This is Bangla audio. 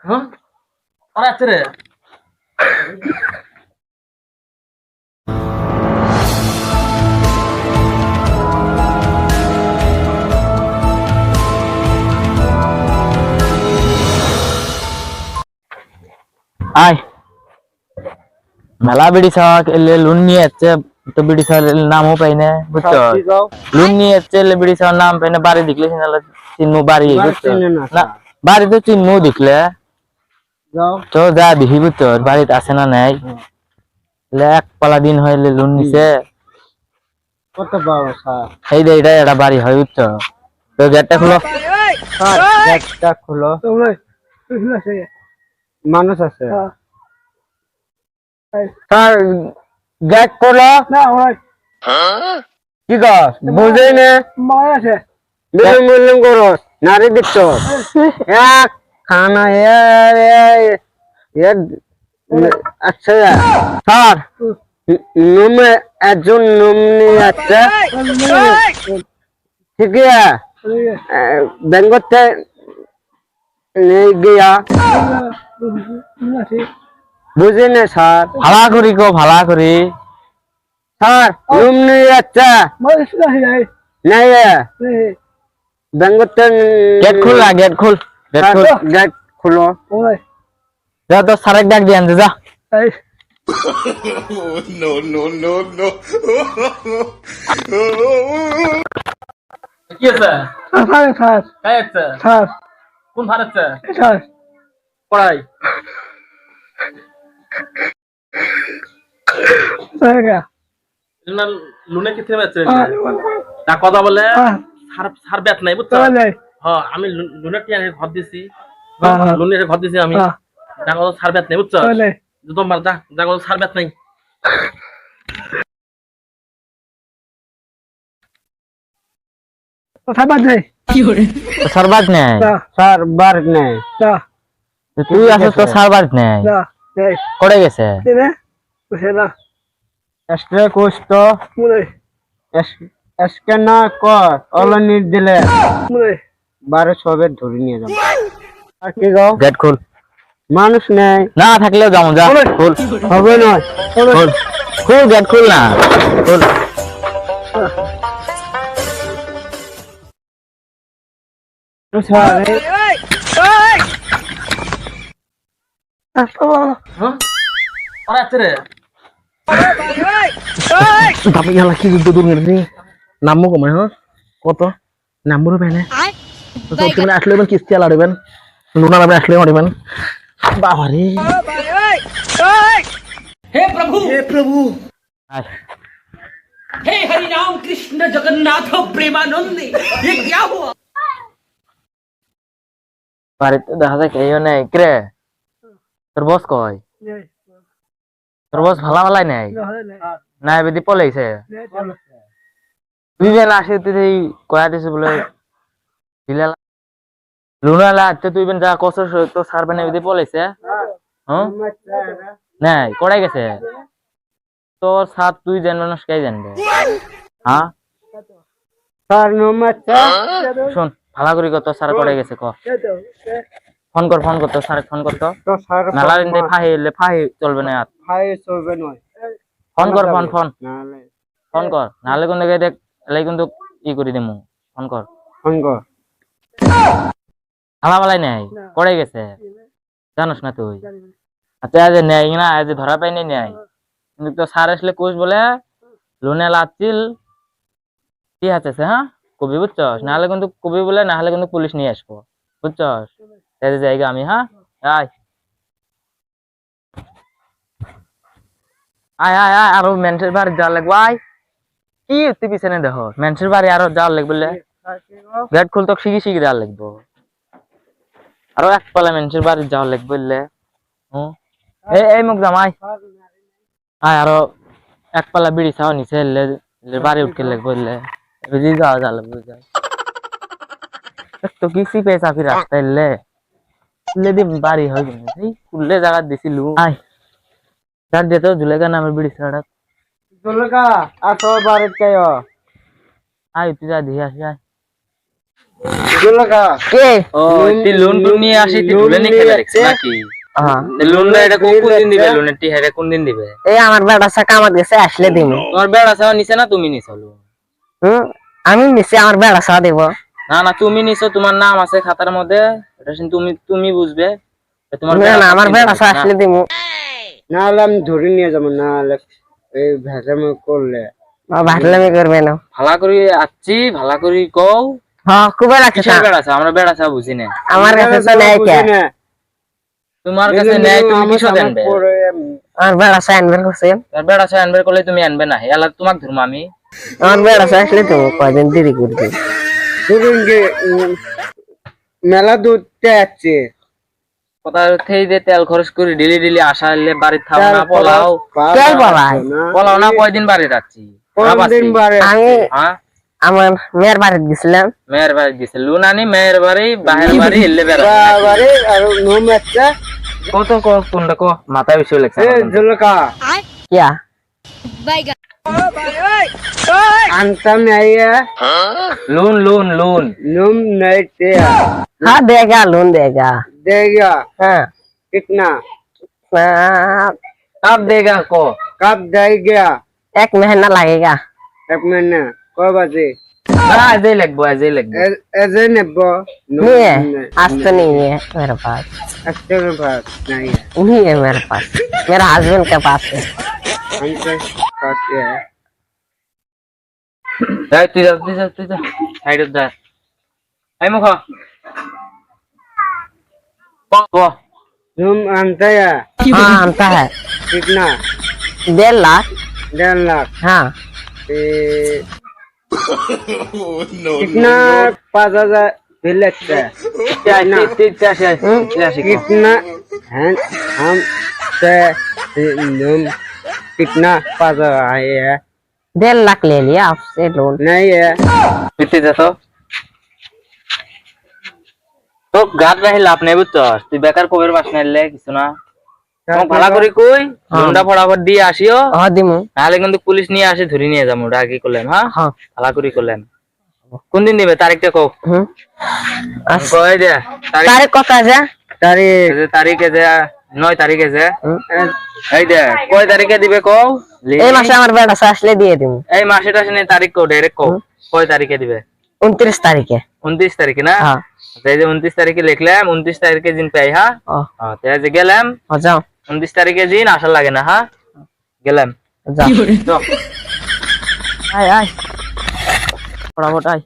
হ্যাঁ? আছে রে। আয়। মেলা বিড়ি খাওয়া এলে লোন নিয়ে যাচ্ছে তো বিড়ি খাওয়ার নামও পাই না বুঝছ? লোন নিয়ে যাচ্ছে এলে বিড়ি খাওয়ার নাম পাই না বাড়ি দেখলে সিনালা বাড়ি না বাড়ি তো চিনমু দেখলে। তো যা দেখি বুঝছ বাড়িতে আছে না নাই? এক পালা দিন হইলে লোন নিছে। কত পাবো স্যার? এই যে এটা বাড়ি হয় তো গেটটা খুলো। স্যার গেটটা খুলো। মানুষ আছে। স্যার গেট খুলো। কি কর বুঝেই না। বিলিং বিলিং করো নারী দিচ্ছ এক খানা আচ্ছা স্যার নুমে একজন নুমনি আছে। ঠিক বেঙ্গতে নিয়ে গিয়া। বুঝি না স্যার। ভালা করি কো ভালা করি। স্যার নুমনি আছে। नहीं বেঙ্গতেন গেট খুল না গেট খুল গেট হ্যাঁ, খুল। গেট খুলো। যা তো ডাক দিয়ে যা। কোন লোনে কথা বলে। সার দিছি। লোনের ঘর আমি। দেখো নাই বুঝছ? তোমার দেখো সার নাই। কি করে সারবাদ নাই? সারবার নাই। তুই আছিস তো সারবাদ নাই? করে গেছে না এসকে না কর অলনি দিলে। বারো সবে ধরে নিয়ে যাব। আর কি গাও গেট খুল। মানুষ নেই। না থাকলেও যাব যা। খুল। হবে নয় খুল। খুল গেট খুল না। খুল। tapi yang lagi itu tuh ngerti namu kemana huh? কত নাম্বার পেনে তো তুমি আসলে এবার কিস্তি আলা দেবেন লুনা নামে আসলে মারিবেন বাবারে আয়। हे हरि राम कृष्ण जगन्नाथ प्रेमानंद ये क्या हुआ বাড়িতে দেখা যায় কেউ নেই কিরে তোর বস কয় তোর বস ভালা ভালাই নাই নাই বেদি পলাইছে তুই বেলা আসে তুই কয়া দিছে বলে দিলে লুনালা আচ্ছা তুই বেন যা কষ্ট তো সার বেনে বেদি পলাইছে হ্যাঁ? নাই কড়াই গেছে? তোর সাথ তুই জানবে না কে জানবে? হ্যাঁ? স্যার নমস্তে শোন ভালা করি কত সার কড়াই গেছে ক? ফোন কর ফোন কর তো স্যার ফোন কর তো। নালা দিন ফাহি এলে ফাহি চলবে না আর। ভাই সবে নয়। ফোন কর ফোন ফোন ফোন। কর নাহলে কিন্তু দেখ। এলাই কিন্তু ই করে দিমু ফোন কর সঙ্গ হালা বালাই নাই? পড়ে গেছে? জানোস না তুই? আচ্ছা আজ নেই না আজ ধরা পাইনি নেই? কিন্তু তো স্যার আসলে কোচ বলে লোনে লাচ্ছিল কি আছে হ্যাঁ কবি বুঝছস নাহলে কিন্তু কবি বলে না হলে কিন্তু পুলিশ নিয়ে আসব। বুঝছস যে জায়গা আমি হ্যাঁ আয় আয় আয় আয় আরও মেন্সের বাড়ি যাওয়ার লাগবো আয় কি তুই পিছনে দেখো? মেন্সের বাড়ি আরও যাওয়ার লাগবে বলে গেট খুলতো শিখি শিখি যাওয়ার লাগবো। আরও এক পালা মেন্সের বাড়ি যাওয়ার লাগবে বললে হুম? এই এই মুখ জামাই আয়। আরও এক পালা বিড়ি চাও নিচে এলে এলে বাড়ি উঠকে লাগবে বললে বুঝি যাওয়া যা লাগবে যাই তো কি সিপে চাপি রাস্তা এলে খুললে দি বাড়ি হয় কিন্তু এই খুললে জায়গা দিছিলু আয়। যার যেত জুলেগা নামের বিড়ি ছাড়া। আসো আয় তুই যা দিয়ে আসি আয়। কে? ও তুই লোন টুন নিয়ে আসি তুই নিয়ে খেলে দেখছিস নাকি? হ্যাঁ। লোনটা এটা কোন কোন দিন দিবে? লোনের টি কোন দিন দিবে? এই আমার বেড়া সা কামাত গেছে আসলে দিন। তোমার বেড়া চাওয়া নিছে না তুমি নিছো লোন হুম? আমি নিশ্চয় আমার বেড়া সা দেব। না না তুমি নিছো তোমার নাম আছে খাতার মধ্যে। এটা তুমি তুমি বুঝবে। তোমার না আমার বেড়া সা আসলে দিব না আমি ধরে নিয়ে যাব না হলে এই ভেজামে করলে। ভাটলামি করবে না। ভালা করি ভালা করি কও। হ্যাঁ লাগছে কিসের বেড়া আমরা বেড়া বুঝি না। আমার কাছে তো নেই কে। তোমার কাছে নেই তুমি আমার কিসো সামনে দেনবে পড়ে বেড়া সা আনবে তার বেড়া চাওয়া আনবে করলে তুমি আনবে না। এলা তোমাক ধরবো আমি। আমার বেড়া আসলে তো কয়দিন দেরি করবে। যে মেলা দূর যাচ্ছে কথা থেই যে তেল খরচ করি ডেলি ডেলি আসা এলে বাড়ির থাও না তেল পোলাও। তেল পা- পোলাও না কয়দিন বাড়ি রাখছি? আমি আমার মেয়ের বাড়িতে গেছিলাম। মেয়ের বাড়ি দিছে লুন আনি মেয়ের বাড়ি বাহের বাড়ি এলে বেড়া। বাবারে আর নোম একটা। কত ক কোনটা ক? মাথা বেশি লাগছে জলকা কিয়া अंतम नहीं है। Loan loan loan. लोन नहीं हाँ देगा लोन देगा। देगा? हाँ। कितना? हाँ। कब देगा को? कब देगा? एक महीना लगेगा। एक महीना। को बजे ऐसे लगबो ऐसे लगबो। ऐसे नहीं है। आज तो नहीं है मेरे पास। आज तो मेरे पास नहीं है। नहीं है मेरे पास। मेरा हस्बैंड के पास है। हमसे कहते हैं যাই তুই যা তুই যা তুই যা সাইডে যা আই মুখ ক ক रूम आनता है हाँ आता है कितना डेढ़ लाख डेढ़ लाख हाँ ए, कितना पाँच हजार भी लगता है कितना कितना है हम से रूम कितना पाँच हजार आए है डेढ़ लाख ले लिया आपसे लोन नहीं है তুই যা তো তো গাত রাহি লাভ নেই বুঝছস তুই বেকার কবের বাস নাইলে কিছু না তোমাক ভাড়া করি কই লোনটা ফটাফট দিয়ে আসিও हाँ दिमु নাহলে কিন্তু পুলিশ নিয়ে আসে ধরে নিয়ে যাবো ওটা আগে করলেন হ্যাঁ हाँ ভাড়া করি করলেন কোন দিন দিবে তারিখটা কও हम्म কয় দে তারিখ तारीख कत है तारीख এই যে তারিখে যে নয় তারিখে যে। এই দে কয় তারিখে দিবে কও? এই মাসে আমার এই মাসে টাসে নেই তারিখ কও ডাইরেক্ট কও। কয় তারিখে দিবে? উনত্রিশ তারিখে। উনত্রিশ তারিখে না? হ্যাঁ। আচ্ছা, এই যে লিখলাম উনত্রিশ তারিখে দিন পাই হ্যাঁ? হ্যাঁ যে গেলাম যাও। উনত্রিশ তারিখে দিন আসা লাগে না হ্যাঁ? গেলাম। যাও। আয়।